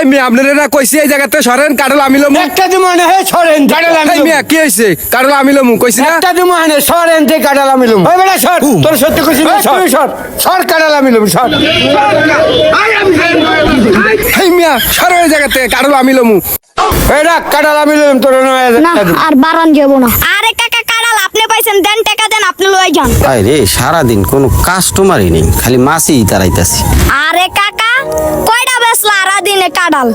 এই মিয়া আপনারা না কইছি এই জায়গাতে সরেন কাটল আমি লমু। একটা হে সরেন কাটাল আমি এই লমু। মিয়া কি হইছে? কাটল আমি লমু কইছি না? একটা দিমু আনে সরেন তে কাটাল আমি লমু। ওই বেটা সর তোর সত্যি কইছি না সর। সর সর কাটাল আমি লমু সর। এই মিয়া সরে এই জায়গাতে কাটল আমি লমু। এটা কাটাল আমি লমু তোর না আর বারান যাব না। আরে কাকা আপনি পাইছেন দেন টাকা দেন আপনি লই যান। আরে সারাদিন কোনো কাস্টমারই নেই খালি মাছই তারাইতাছি। আরে কাকা বেসলা কাড়াল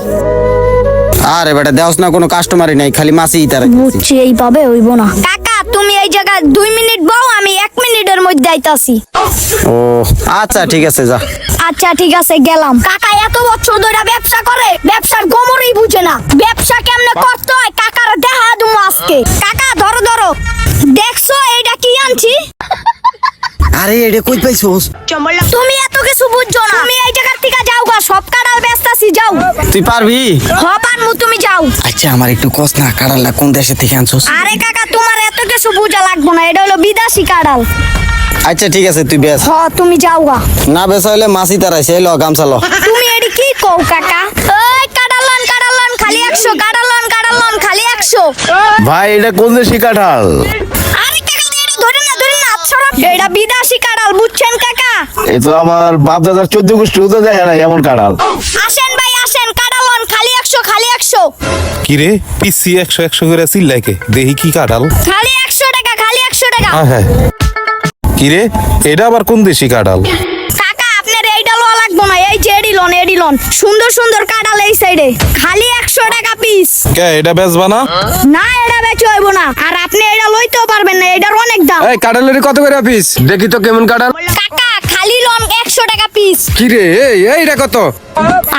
আরে বেটা দেওস না কোনো কাস্টমারই নাই খালি মাছই তারাইতাছি বুঝছি এইভাবে হইব না। কাকা তুমি এই জায়গায় দুই মিনিট বউ আমি এক মিনিটের মধ্যে আইতাছি ও আচ্ছা ঠিক আছে যা। আচ্ছা ঠিক আছে গেলাম। কাকা এত বছর ধরে ব্যবসা করে ব্যবসার গোমরই বুঝে না। ব্যবসা কেমনে করতে হয় কাকার দেখা দুমু আজকে। কাকা ধরো ধরো। দেখছ এইটা কি আনছি? আরে এটা কই পাইছোস? তুমি এত কিছু বুঝছ না। তুমি এই তুই পারবি? হপান মু তুমি যাও। আচ্ছা আমার একটু কস না কাড়ালটা কোন দেশে থেকে আনছোস? আরে কাকা তোমার এত কিছু বুঝা লাগবো না এটা হলো বিদেশি কাড়াল। আচ্ছা ঠিক আছে তুই বেশ। হ তুমি যাও গা। না বেশ হইলে মাছই তারাইছে ল গামছা ল। তুমি এডি কি কও কাকা? ওই কাড়ালন কাড়ালন খালি একশো কাড়ালন কাড়ালন খালি একশো। ভাই এটা কোন দেশি কাঁঠাল? আরে কাকা এটা ধরে না ধরে না আচ্ছা এটা বিদেশি কাড়াল বুঝছেন কাকা? এ তো আমার বাপ দাদার চোদ্দ গোষ্ঠী হতে দেখে না এমন কাঁঠাল আসেন ভাই আসেন কাড়ালন খালি একশো খালি একশো কিরে? পিসি একশো একশো করে চিল্লাইকে। দেখি কি কাটাল খালি একশো টাকা খালি একশো টাকা। হ্যাঁ হ্যাঁ। কিরে? এটা আবার কোন দেশি কাটাল কাকা আপনার এইটা লওয়া লাগবো না। এই যে এডি লন এডি লন সুন্দর সুন্দর কাঁঠাল এই সাইডে খালি একশো টাকা পিস কে এটা বেচবা না? না এটা বেচে হইব না। আর আপনি এটা লইতেও পারবেন না এটার অনেক দাম। এই কাটলের কত করে পিস দেখি তো কেমন কাটাল কাকা খালি লন একশো টাকা পিস কি রে এই এইটা কত?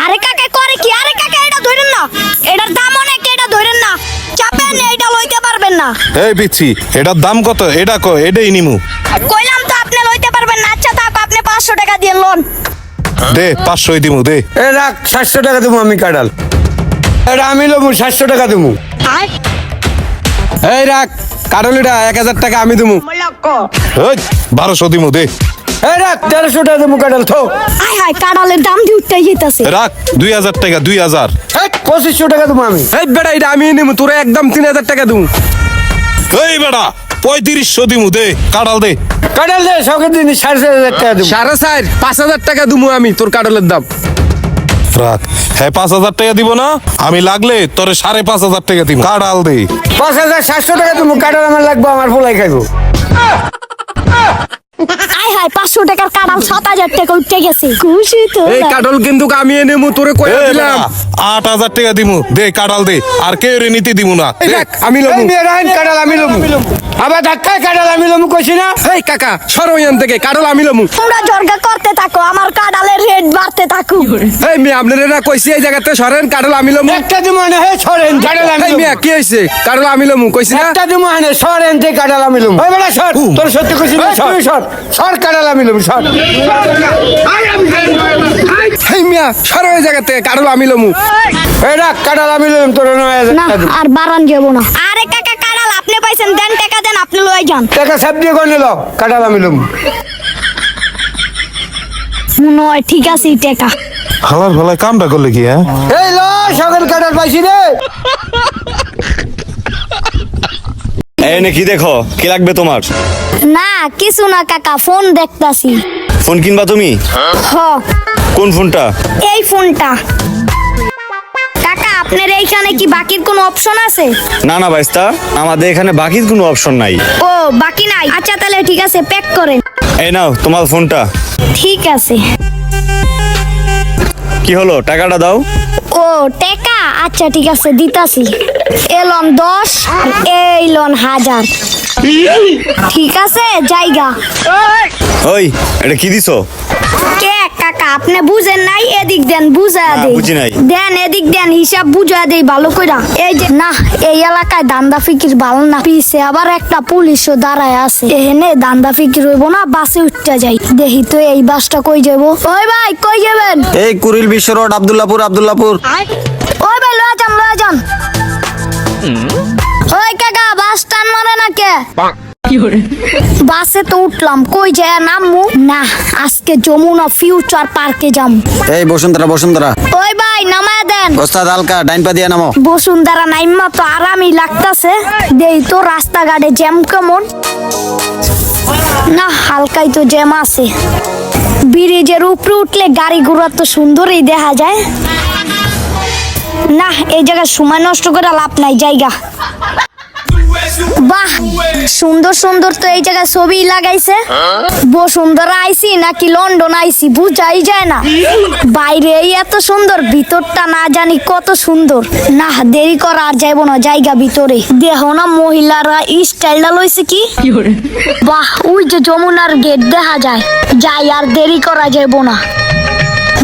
আরে কাকা করে কি? আরে কাকা এটা ধরেন না। এটার দাম না। এই পিচ্ছি এটার দাম কত? এটা কো এটাই নিমু। কইলাম তো আপনি লইতে পারবেন না। আচ্ছা থাক আপনি পাঁচশো টাকা দিয়ে লোন। দে পাঁচশোই দিমু দে। এ রাখ সাতশো টাকা দেবো আমি কাটাল এটা আমি লমু সাতশো টাকা দেবো এই রাখ এক হাজার টাকা আমি দেবো ওই বারোশো দিমু দে। এ রাখ তেরোশো টাকা দেবো কাটাল থো। আয় হায় কাঁড়ালের দাম দিয়ে উঠতে যেতেছে। রাখ দুই হাজার টাকা দুই হাজার। এই, পঁচিশশো টাকা দেবো আমি। এই বেটা এটা আমি নেব তোরা একদম তিন হাজার টাকা দেবো এই বেটা পঁয়ত্রিশশো দিমু দে কাটাল দে। কাটাল দে সকের দিন সাড়ে চার হাজার টাকা দেবো সাড়ে চার পাঁচ হাজার টাকা দিবো আমি তোর কাটালের দাম। রাখ হ্যাঁ পাঁচ হাজার টাকা দিব না আমি লাগলে তোরে সাড়ে পাঁচ হাজার টাকা দিব কাটাল দে। পাঁচ হাজার সাতশো টাকা দিবো কাটাল আমার লাগবে আমার ফুলাই খাইবো। আয় হায় পাঁচশো টাকার কাঁড়াল সাত হাজার টাকা উঠতে গেছে। খুশি তো? এই কাটল কিন্তু আমি নেব তোরে কয়ে দিলাম। আট হাজার টাকা দিমু। দে কাটাল দে। আর কেউ রে নিতে দিমু না। দেখ আমি রাইন কাটাল আমি লমু। আবার ধাক্কায় কাটাল আমি লমু কইছি না? এই কাকা সরো এখান থেকে কাটল আমি লমু। তোমরা জর্গা করতে থাকো আমার কাঁড়ালের রেট বাড়তে থাকুক। এই মিয়া আপনারা না কইছি এই জায়গাতে সরেন কাটল আমি লমু। একটা দিমু আনে হে সরেন। কাটাল আমি এই লমু। কি হইছে? কাটল আমি লমু কইছি না? একটা দিমু আনে সরেন তে কাটাল আমি লমু। ওই বেটা সর। তোর সত্যি কইছি না? সর। সর। সর কাটাল আমি লমু সর। সরো জায়গাতে কাটল আমি লমু। এই রাখ কাটাল আমি লমু তোর নয় না। আর বারান যাব না। আরে কাকা কাঁড়াল আপনি পাইছেন দেন টাকা দেন আপনি লই যান। টাকা সব দিয়ে কোন কাটাল আমি লমু। মনে ঠিক আছে এই টাকা। হালার ভালায় কামটা করলে কি হ্যাঁ? এই ল সকাল কাটাল পাইছি রে। এই নে কি দেখো? কি লাগবে তোমার? না কিছু না কাকা ফোন দেখতাছি। ফোন কিনবা তুমি? হ। কোন ফোনটা? এই ফোনটা। কাকা আপনার এইখানে কি বাকির কোনো অপশন আছে? না না বাইস্তা আমাদের এখানে বাকি কোনো অপশন নাই। ও বাকি নাই? আচ্ছা তাহলে ঠিক আছে প্যাক করেন। এই নাও তোমার ফোনটা। ঠিক আছে। কি হলো? টাকাটা দাও। ও টাকা? আচ্ছা ঠিক আছে দিতাছি। এলন দশ এই লন হাজার। ঠিক আছে জায়গা। ওই এটা কি দিছো? কে কাকা আপনি বুঝেন নাই এদিক দেন বুঝা দেই। বুঝি নাই। দেন এদিক দেন হিসাব বুঝা দেই ভালো কইরা। এই যে না এই এলাকায় দান্দা ফিকির ভালো না। পিছে আবার একটা পুলিশও দাঁড়ায় আছে। এখানে দান্দা ফিকির হইব না বাসে উঠতে যাই। দেখি তো এই বাসটা কই যাব ওই ভাই কই যাবেন? এই কুরিল বিশ্ব রোড আবদুল্লাপুর আবদুল্লাপুর। ওই কাকা বাস টান মারে না কে বাসে তো উঠলাম কই যায় নামমু না আজকে যমুনা ফিউচার পার্কে যাম। এই বসুন্ধরা বসুন্ধরা। ওই ভাই নামায় দেন। ওস্তাদ হালকা ডাইন পা দিয়ে নামো। বসুন্ধরা নাইমা তো আরামই লাগতাছে। দেই তো রাস্তাঘাটে জ্যাম কেমন। না হালকাই তো জ্যাম আছে। ব্রিজের উপরে উঠলে গাড়ি ঘোড়া তো সুন্দরই দেখা যায়। না এই জায়গায় সময় নষ্ট করে লাভ নাই জায়গা। বাহ সুন্দর সুন্দর তো এই জায়গায় ছবি লাগাইছে। বসুন্ধরা আইসি নাকি লন্ডন আইসি বুঝাই যায় না। বাইরে এই এত সুন্দর ভিতরটা না জানি কত সুন্দর। না দেরি করা আর যাইব না জায়গা ভিতরে। দেহ না মহিলারা স্টাইলটা লইছে কি? বাহ ওই যে যমুনার গেট দেখা যায়। যাই আর দেরি করা যাইব না।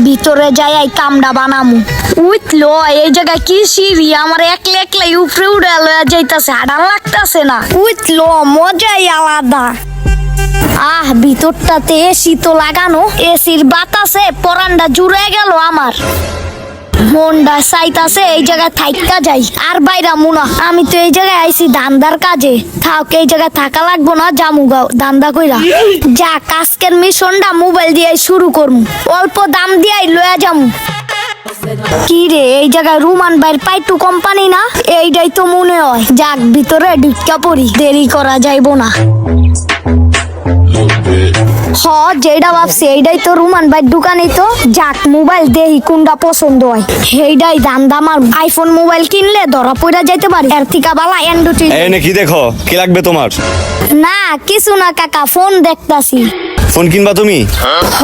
ভিতরে যাই, এই কামড়া বানামু। উইথ লো, এই জায়গায় কি সিঁড়ি? আমার একলা একলাই উপরে উড়ে লয়া যাইতাছে হাডা লাগতাছে না। উইথ লো, মজাই আলাদা। আহ, ভিতরটাতে এসি তো লাগানো। এসির বাতাসে পরানটা জুড়ে গেল আমার। মনটা চাইতাছে এই জায়গায় থাইকা যাই। আর বাইরা মুনা, আমি তো এই জায়গায় আইছি ধান্দার কাজে। থাক, এই জায়গায় থাকা লাগবো না জামু গাও ধান্দা কইরা। যা কাজকের মিশনটা মোবাইল দিয়ে শুরু করমু। অল্প দাম দিয়াই লয়া যামু। কি রে, এই জায়গায় রুমান বাইর পাইটু কোম্পানি না? এইটাই তো মনে হয়। যাক, ভিতরে ঢুকা পড়ি, দেরি করা যাইবো না। হ যেটা ভাবছি এইটাই তো রুমান ভাই দোকানেই তো যাক মোবাইল দেহি কোনটা পছন্দ হয়। সেইটাই দাম দাম আর আইফোন মোবাইল কিনলে ধরা পড়া যাইতে পারি। এর থেকে বালা অ্যান্ড্রয়েড এই নে কি দেখো কি লাগবে তোমার? না কিছু না কাকা ফোন দেখতাছি। ফোন কিনবা তুমি? হ।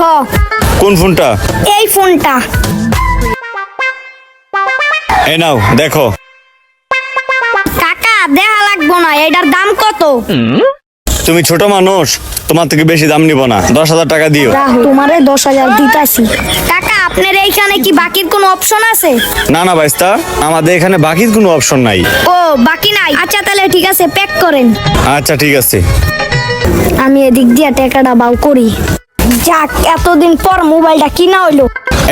কোন ফোনটা? এই ফোনটা। এই নাও দেখো। কাকা দেখা লাগবো না এটার দাম কত? তুমি ছোট মানুষ তোমার থেকে বেশি দাম নিব না। দশ হাজার টাকা দিও। তোমারে দশ হাজার দিতাছি। কাকা আপনার এইখানে কি বাকির কোনো অপশন আছে? না না বাইস্তা আমাদের এখানে বাকির কোনো অপশন নাই। ও বাকি নাই। আচ্ছা তাহলে ঠিক আছে প্যাক করেন। আচ্ছা ঠিক আছে। আমি এদিক দিয়ে টাকাটা বাউ করি। যাক এতদিন পর মোবাইলটা কিনা হইল।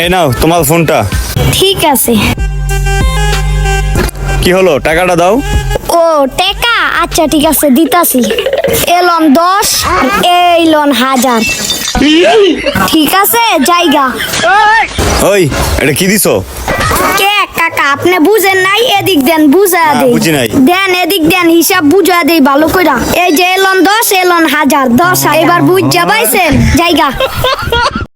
এই নাও তোমার ফোনটা। ঠিক আছে। কি হলো? টাকাটা দাও। ও টেকা? আচ্ছা ঠিক আছে দিতাছি। এলন দশ আর এই হাজার। ঠিক আছে জায়গা। ওই এটা কি দিছো? কেক কাকা আপনি বুঝেন নাই এদিক দেন বুঝা দেই। বুঝি নাই। দেন এদিক দেন হিসাব বুঝা দেই ভালো কইরা। এই যে এলন দশ এলন হাজার। দশ। এবার বুঝ যাবাইছেন জায়গা।